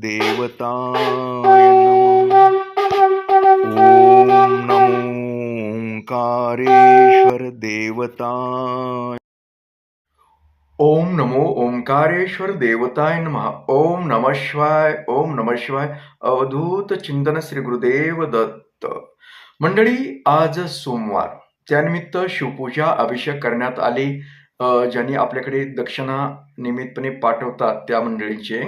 देवताय नमः। ॐ नमो ओंकारेश्वर देवताय। ओम नमो ओंकारेश्वर देवताय नम। ओम नम शिवाय ओम नम शिवाय। अवधूत चिंतन श्री गुरुदेव दत्त। मंडळी आज सोमवार त्यानिमित्त शिवपूजा अभिषेक करण्यात आले. ज्यांनी आपल्याकडे दक्षिणा नियमितपणे पाठवतात त्या मंडळींचे.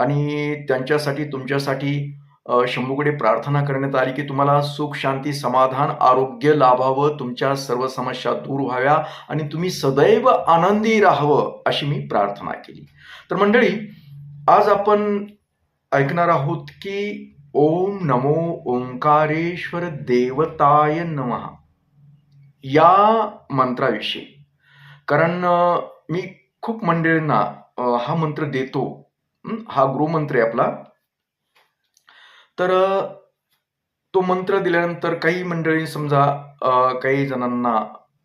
आणि त्यांच्यासाठी तुमच्यासाठी शंभूकडे प्रार्थना करण्यात आली की तुम्हाला सुख शांती समाधान आरोग्य लाभावं तुमच्या सर्व समस्या दूर व्हाव्या आणि तुम्ही सदैव आनंदी राहावं अशी मी प्रार्थना केली. तर मंडळी आज आपण ऐकणार आहोत की ओम नमो ओंकारेश्वर देवताय नमः या मंत्राविषयी. कारण मी खूप मंडळींना हा मंत्र देतो हा गृहमंत्री आपला. तर तो मंत्र दिल्यानंतर काही मंडळी समजा काही जणांना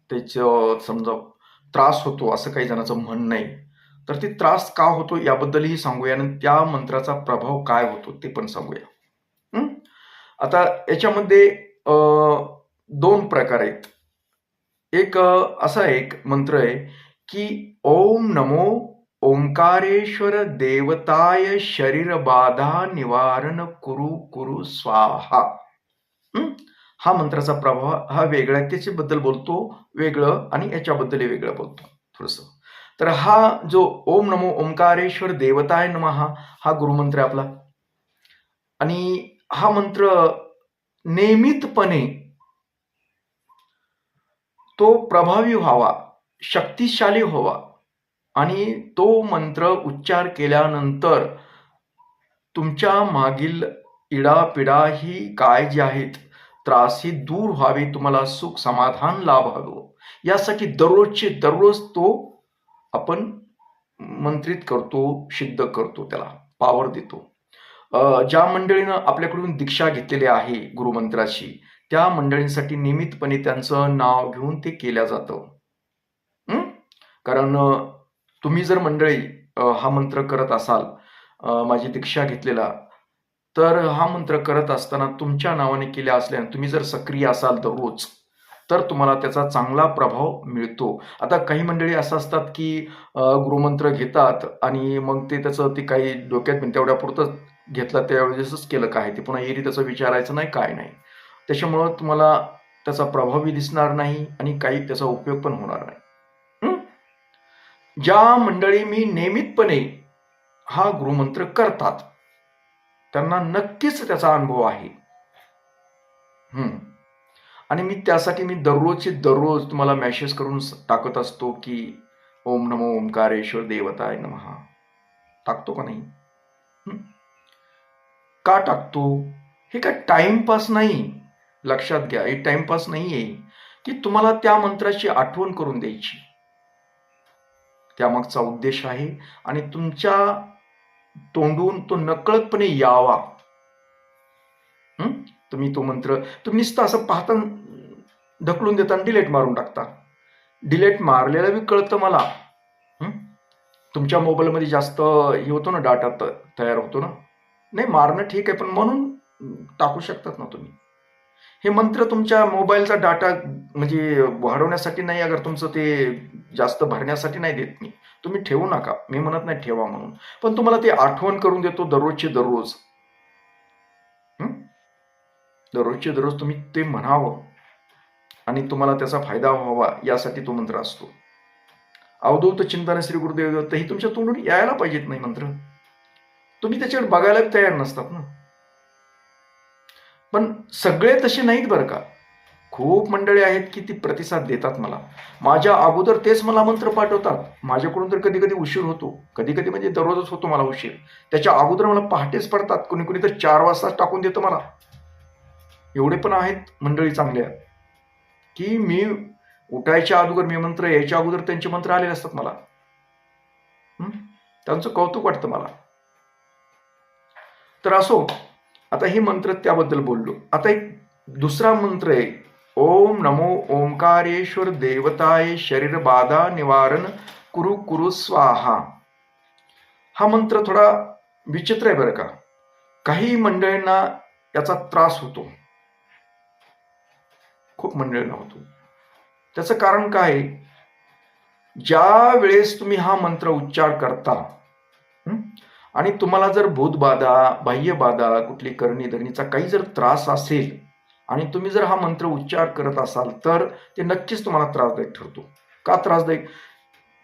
त्याचं समजा त्रास होतो असं काही जणांचं म्हणणं आहे. तर ते त्रास का होतो याबद्दलही सांगूया आणि त्या मंत्राचा प्रभाव काय होतो ते पण सांगूया. आता याच्यामध्ये दोन प्रकार आहेत. एक असा एक मंत्र आहे की ओम नमो ओंकारेश्वर देवताय शरीर बाधा निवारण कुरु कुरु स्वाहा. हा? मंत्राचा प्रभाव हा वेगळा आहे त्याच्याबद्दल बोलतो वेगळं आणि याच्याबद्दल वेगळं बोलतो थोडस. तर हा जो ओम नमो ओंकारेश्वर देवताय नमः हा गुरुमंत्र आहे आपला. आणि हा मंत्र नियमितपणे तो प्रभावी व्हावा शक्तिशाली व्हावा आणि तो मंत्र उच्चार केल्यानंतर तुमच्या मागील इडापिडा ही काय जे आहेत त्रास ही दूर व्हावी तुम्हाला सुख समाधान लाभावं. यासाठी दररोजचे दररोज तो आपण मंत्रित करतो सिद्ध करतो त्याला पावर देतो. ज्या मंडळीनं आपल्याकडून दीक्षा घेतलेली आहे गुरुमंत्राची त्या मंडळींसाठी नियमितपणे त्यांचं नाव घेऊन ते केलं जातं. कारण तुम्ही जर मंडळी हा मंत्र करत असाल माझी दीक्षा घेतलेला तर हा मंत्र करत असताना तुमच्या नावाने केल्या असल्याने तुम्ही जर सक्रिय असाल दररोज तर तुम्हाला त्याचा चांगला प्रभाव मिळतो. आता काही मंडळी असं असतात की गुरुमंत्र घेतात आणि मग ते त्याचं ते काही डोक्यात पण तेवढ्या पुरतं घेतलं त्यावेळेसच केलं काय ते पुन्हा एरी त्याचं विचारायचं नाही काय नाही. त्याच्यामुळं तुम्हाला त्याचा प्रभावही दिसणार नाही आणि काही त्याचा उपयोग पण होणार नाही. ज्या मंडळी मी नियमितपणे हा गुरुमंत्र करतात त्यांना नक्कीच त्याचा अनुभव आहे. आणि मी त्यासाठी मी दररोजचे दररोज तुम्हाला मेसेज करून टाकत असतो की ओम नमो ओंकारेश्वर देवताय नमः टाकतो का नाही? का टाकतो? हे काय टाइमपास नाही. लक्षात घ्या हे टाइमपास नाही आहे की तुम्हाला त्या मंत्राची आठवण करून द्यायची. त्यामागचा उद्देश आहे. आणि तुमच्या तोंडून तो नकळतपणे यावा. तुम्ही तो मंत्र तुम्ही नुसतं असं पाहता ढकलून देता डिलेट मारून टाकता. डिलेट मारलेलं बी कळतं मला. तुमच्या मोबाईलमध्ये जास्त हे होतो ना डाटा त- तयार होतो ना? नाही मारणं ठीक आहे पण म्हणून टाकू शकतात ना तुम्ही. हे मंत्र तुमच्या मोबाईलचा डाटा म्हणजे वाढवण्यासाठी नाही अगर तुमचं ते जास्त भरण्यासाठी नाही देत मी. तुम्ही ठेवू नका. मी म्हणत नाही ठेवा म्हणून. पण तुम्हाला ते आठवण करून देतो दररोजचे दररोज. दररोजचे दररोज तुम्ही ते म्हणावं. आणि तुम्हाला त्याचा फायदा व्हावा यासाठी तो मंत्र असतो. अवधूत चिंतन श्री गुरुदेव दत्त ही तुमच्या तोंडून यायला पाहिजेत नाही मंत्र. तुम्ही त्याच्यावर बघायला तयार नसतात ना. पण सगळे तसे नाहीत बरं का? खूप मंडळी आहेत की ती प्रतिसाद देतात मला. माझ्या अगोदर तेच मला मंत्र पाठवतात. माझ्याकडून तर कधी कधी उशीर होतो. कधी कधी म्हणजे दररोजच होतो मला उशीर. त्याच्या अगोदर मला पहाटेच पडतात. कोणी कोणी तर चार वाजता टाकून देतं मला. एवढे पण आहेत मंडळी चांगल्या की मी उठायच्या अगोदर मी मंत्र यायच्या अगोदर त्यांचे मंत्र आलेले असतात मला. त्यांचं कौतुक वाटतं मला. तर असो आता हे मंत्र त्याबद्दल बोललो. आता एक दुसरा मंत्र आहे. ओम नमो ओंकारेश्वर देवताय शरीर बाधा निवारण कुरु कुरु स्वाहा. हा मंत्र थोडा विचित्र आहे बरं का. काही मंडळींना याचा त्रास होतो. खूप मंडळींना होतो. त्याचं कारण काय आहे? ज्या वेळेस तुम्ही हा मंत्र उच्चार करता आणि तुम्हाला जर भूतबाधा बाह्यबाधा कुठली करणी धरणीचा काही जर त्रास असेल आणि तुम्ही जर हा मंत्र उच्चार करत असाल तर ते नक्कीच तुम्हाला त्रासदायक ठरतो. का त्रासदायक?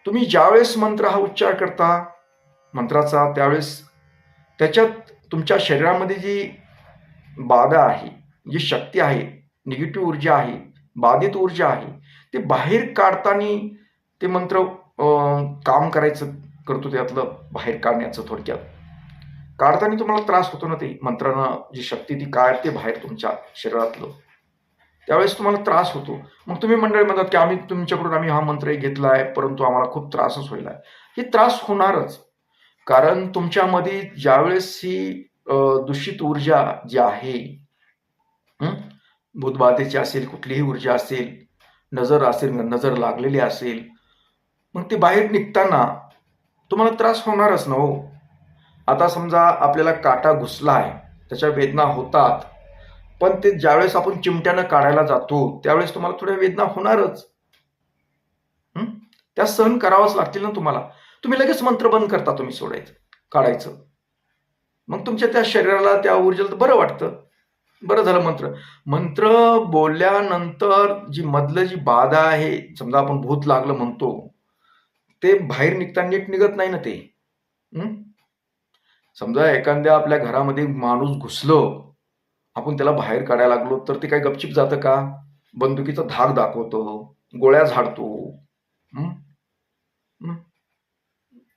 तुम्ही ज्यावेळेस मंत्र हा उच्चार करता मंत्राचा त्यावेळेस त्याच्यात तुमच्या शरीरामध्ये जी बाधा आहे जी शक्ती आहे निगेटिव्ह ऊर्जा आहे बाधित ऊर्जा आहे ते बाहेर काढताना ते मंत्र काम करायचं करतो त्यातलं बाहेर काढण्याचं थोडक्यात. काढताना तुम्हाला त्रास होतो ना ते मंत्रानं जी शक्ती ती काढते बाहेर तुमच्या शरीरातलं. त्यावेळेस तुम्हाला त्रास होतो. मग तुम्ही मंडळी म्हणतात की आम्ही तुमच्याकडून आम्ही हा मंत्र घेतला आहे परंतु आम्हाला खूप त्रासच होईल हे त्रास होणारच. कारण तुमच्यामध्ये ज्यावेळेस ही दूषित ऊर्जा जी आहे हं? भूतबाधेची असेल कुठलीही ऊर्जा असेल नजर असेल नजर लागलेली असेल मग ते बाहेर निघताना तुम्हाला त्रास होणारच ना हो. आता समजा आपल्याला काटा घुसला आहे त्याच्या वेदना होतात पण ते ज्यावेळेस आपण चिमट्यानं काढायला जातो त्यावेळेस तुम्हाला थोड्या वेदना होणारच. त्या सहन करावंच लागतील ना तुम्हाला. तुम्ही लगेच मंत्र बंद करता तुम्ही सोडायचं काढायचं. मग तुमच्या त्या शरीराला त्या ऊर्जेला बरं वाटतं. बरं झालं मंत्र. मंत्र बोलल्यानंतर जी मधलं जी बाधा आहे समजा आपण भूत लागलं म्हणतो ते बाहेर निघताना नीट निघत नाही ना ते. समजा एखाद्या आपल्या घरामध्ये माणूस घुसलो आपण त्याला बाहेर काढायला लागलो तर ते काय गपचिप जातं का? बंदुकीचा धाक दाखवतो गोळ्या झाडतो.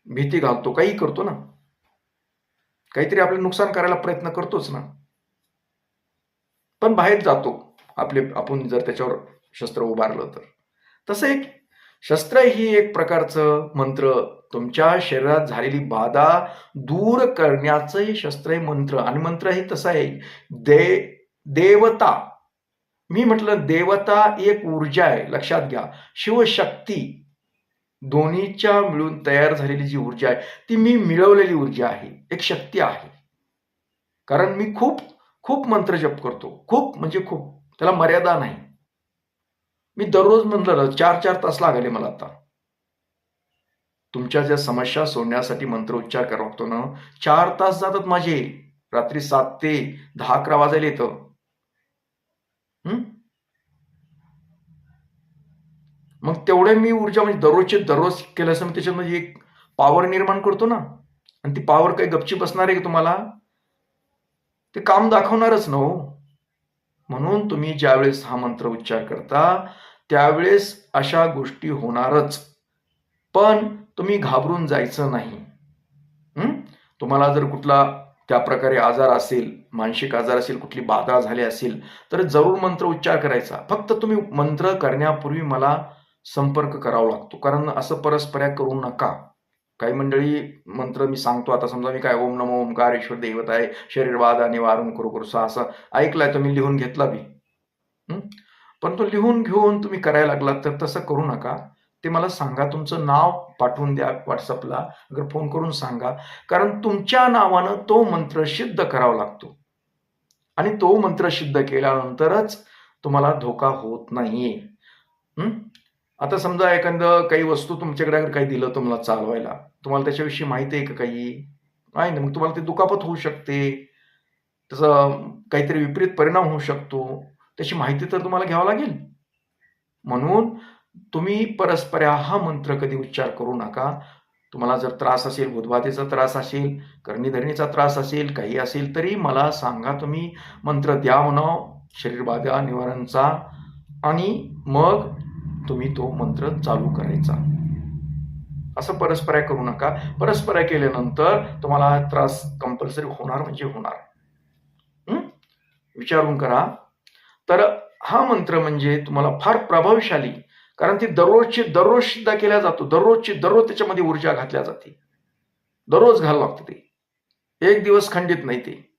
भीती घालतो काही करतो ना. काहीतरी आपलं नुकसान करायला प्रयत्न करतोच ना. पण बाहेर जातो. आपले आपण जर त्याच्यावर शस्त्र उभारलं तर. तसं एक शस्त्र ही एक प्रकारचं मंत्र. तुमच्या शरीरात झालेली बाधा दूर करण्याचं हे शस्त्र आहे मंत्र. आणि मंत्र हे तसं आहे. दे देवता. मी म्हटलं देवता एक ऊर्जा आहे. लक्षात घ्या. शिवशक्ती. दोन्हीच्या मिळून तयार झालेली जी ऊर्जा आहे ती मी मिळवलेली ऊर्जा आहे. एक शक्ती आहे. कारण मी खूप खूप मंत्र जप करतो. खूप म्हणजे खूप. त्याला मर्यादा नाही. मी दररोज म्हणलं चार चार तास लागले मला आता. तुमच्या ज्या समस्या सोडण्यासाठी मंत्र उच्चार करावा लागतो ना चार तास जातात माझे. रात्री सात ते दहा अकरा वाजायला येतं. मग तेवढे मी ऊर्जा म्हणजे दररोजचे दररोज केलं असं मी त्याच्यामध्ये म्हणजे एक पॉवर निर्माण करतो ना. आणि ती पॉवर काही गपची बसणार आहे का तुम्हाला? ते काम दाखवणारच ना हो. म्हणून तुम्ही ज्यावेळेस हा मंत्र उच्चार करता त्यावेळेस अशा गोष्टी होणारच. पण तुम्ही घाबरून जायचं नाही. तुम्हाला जर कुठला त्या प्रकारे आजार असेल मानसिक आजार असेल कुठली बाधा झाली असेल तर जरूर मंत्र उच्चार करायचा. फक्त तुम्ही मंत्र करण्यापूर्वी मला संपर्क करावा लागतो. कारण असं परस्पऱ्या करू नका. काही मंडळी मंत्र मी सांगतो. आता समजा मी काय ओम नमो ओंकारेश्वर दैवत आहे शरीरवाद आणि वारण करू करू सा असं ऐकलाय तर मी लिहून घेतला बी. परंतु पण तो लिहून घेऊन तुम्ही करायला लागलात तर तसं करू नका. ते मला सांगा. तुमचं नाव पाठवून द्या व्हॉट्सअपला. अगर फोन करून सांगा. कारण तुमच्या नावानं तो मंत्र सिद्ध करावा लागतो. आणि तो मंत्र सिद्ध केल्यानंतरच तुम्हाला धोका होत नाहीये. आता समजा एखादं काही वस्तू तुमच्याकडे अगर काही दिलं तुम्हाला चालवायला तुम्हाला त्याच्याविषयी माहिती आहे का काही? नाही ना मग तुम्हाला ते दुखापत होऊ शकते. त्याचा काहीतरी विपरीत परिणाम होऊ शकतो. त्याची माहिती तर तुम्हाला घ्यावं लागेल. म्हणून तुम्ही परस्पर हा मंत्र कधी उच्चार करू नका. तुम्हाला जर त्रास असेल बुधबाधेचा त्रास असेल कर्णीधरणीचा त्रास असेल काही असेल तरी मला सांगा तुम्ही. मंत्र द्या म्हणा शरीरबाधा निवारणचा. आणि मग तुम्ही तो मंत्र चालू करायचा. असं परस्पऱ्या करू नका. परस्पऱ्या केल्यानंतर तुम्हाला त्रास कंपल्सरी होणार म्हणजे होणार. विचारून करा. तर हा मंत्र म्हणजे तुम्हाला फार प्रभावशाली. कारण ती दररोजची दररोज सुद्धा केला जातो. दररोजची दररोज त्याच्यामध्ये ऊर्जा घातल्या जाते. दररोज घालावं लागतं ते. एक दिवस खंडित नाही ते.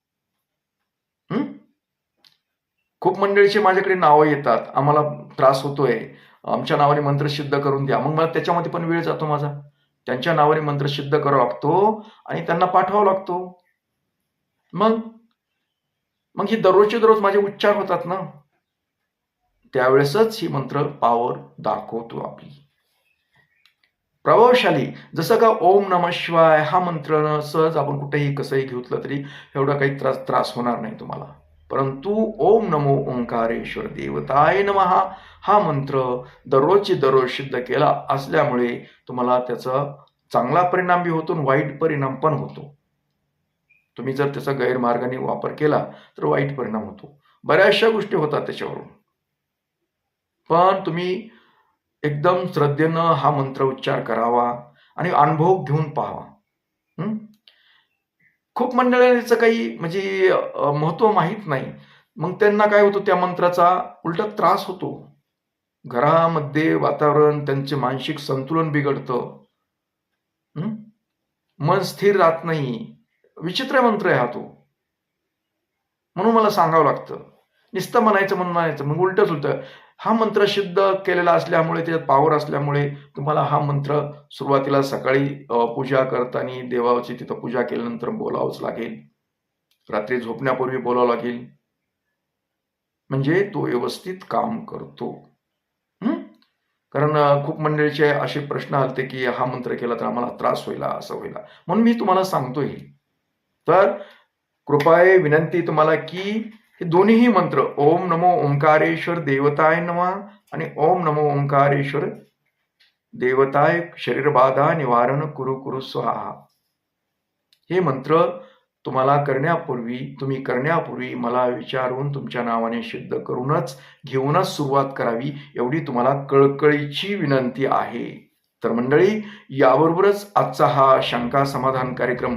खूप मंडळीचे माझ्याकडे नावं येतात. आम्हाला त्रास होतोय. आमच्या नावाने मंत्र सिद्ध करून द्या. मग मला त्याच्यामध्ये पण वेळ जातो माझा. त्यांच्या नावाने मंत्र सिद्ध करावा लागतो आणि त्यांना पाठवावा लागतो. मग मग ही दररोजचे दररोज माझे उच्चार होतात ना? त्यावेळेसच ही मंत्र पावर दाखवतो आपली. प्रभावशाली जसं का ओम नम शिवाय हा मंत्र सहज आपण कुठेही कसंही घेतलं तरी एवढा काही त्रास त्रास होणार नाही तुम्हाला. परंतु ओम नमो ओंकारेश्वर देवताय नमहा हा मंत्र दररोजची दररोज सिद्ध केला असल्यामुळे तुम्हाला त्याचा चांगला परिणाम बी होतो आणि वाईट परिणाम पण होतो. तुम्ही जर त्याचा गैरमार्गाने वापर केला तर वाईट परिणाम होतो. बऱ्याचशा गोष्टी होतात त्याच्यावरून. पण तुम्ही एकदम श्रद्धेनं हा मंत्र उच्चार करावा आणि अनुभव घेऊन पाहावा. खूप मंडळाचं काही म्हणजे महत्त्व माहीत नाही. मग त्यांना काय होतं त्या मंत्राचा उलटा त्रास होतो. घरामध्ये वातावरण त्यांचे मानसिक संतुलन बिघडतं. मन स्थिर राहत नाही. विचित्र मंत्र आहे हा तो. म्हणून मला सांगावं लागतं. नुसतं म्हणायचं म्हणून म्हणायचं. मग उलटच होतं हा मंत्र सिद्ध केलेला असल्यामुळे त्याच्यात पावर असल्यामुळे तुम्हाला हा मंत्र सुरुवातीला सकाळी पूजा करताना देवाची तिथं पूजा केल्यानंतर बोलावंच लागेल. रात्री झोपण्यापूर्वी बोलावं लागेल. म्हणजे तो व्यवस्थित काम करतो. कारण खूप मंडळीचे असे प्रश्न आलते की हा मंत्र केला तर आम्हाला त्रास होईल असं होईल. म्हणून मी तुम्हाला सांगतोय तर कृपाय विनंती तुम्हाला की हे दोन्हीही मंत्र ओम नमो ओंकारेश्वर देवताय नमा आणि ओम नमो ओंकारेश्वर देवताय शरीरबाधा निवारण कुरु कुरु स्वाहा. हे मंत्र तुम्हाला करण्यापूर्वी तुम्ही करण्यापूर्वी मला विचारून तुमच्या नावाने सिद्ध करूनच घेऊनच सुरुवात करावी एवढी तुम्हाला कळकळीची विनंती आहे. तर मंडळी याबरोबरच आजचा हा शंका समाधान कार्यक्रम